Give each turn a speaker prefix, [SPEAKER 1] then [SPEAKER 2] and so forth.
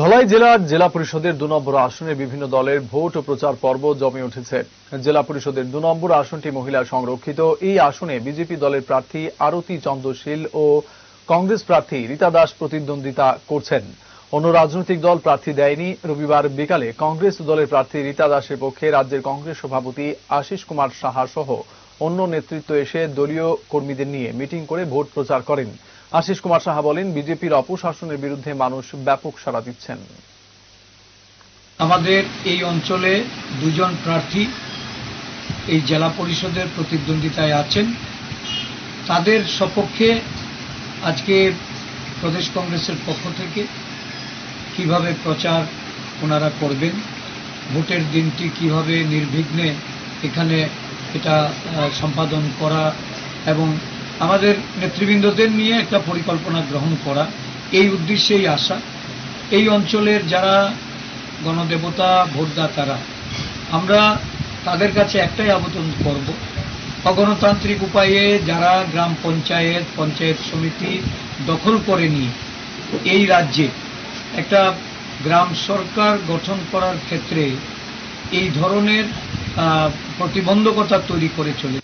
[SPEAKER 1] ধলাই জেলার জেলা পরিষদের দু নম্বর আসনে বিভিন্ন দলের ভোট ও প্রচার পর্ব জমে উঠেছে। জেলা পরিষদের দু নম্বর আসনটি মহিলা সংরক্ষিত। এই আসনে বিজেপি দলের প্রার্থী আরতি চন্দ্রশীল ও কংগ্রেস প্রার্থী রীতা দাস প্রতিদ্বন্দ্বিতা করছেন। অন্য রাজনৈতিক দল প্রার্থী দেয়নি। রবিবার বিকালে কংগ্রেস দলের প্রার্থী রীতা দাসের পক্ষে রাজ্যের কংগ্রেস সভাপতি আশিস কুমার সাহা সহ অন্য নেতৃত্ব এসে দলীয় কর্মীদের নিয়ে মিটিং করে ভোট প্রচার করেন। আশিস কুমার সাহা বলেন, বিজেপির অপশাসনের বিরুদ্ধে মানুষ ব্যাপক সাড়া দিচ্ছেন।
[SPEAKER 2] আমাদের এই অঞ্চলে দুজন প্রার্থী এই জেলা পরিষদের প্রতিদ্বন্দ্বিতায় আছেন। তাদের সপক্ষে আজকে প্রদেশ কংগ্রেসের পক্ষ থেকে কীভাবে প্রচার ওনারা করবেন, ভোটের দিনটি কীভাবে নির্বিঘ্নে এখানে এটা সম্পাদন করা এবং আমাদের নেতৃবৃন্দদের নিয়ে একটা পরিকল্পনা গ্রহণ করা, এই উদ্দেশ্যেই আসা। এই অঞ্চলের যারা গণদেবতা, ভোটদাতারা, আমরা তাদের কাছে একটাই আবেদন করব। অগণতান্ত্রিক উপায়ে যারা গ্রাম পঞ্চায়েত পঞ্চায়েত সমিতি দখল করে নিয়ে এই রাজ্যে একটা গ্রাম সরকার গঠন করার ক্ষেত্রে এই ধরনের প্রতিবন্ধকতা তৈরি করে চলে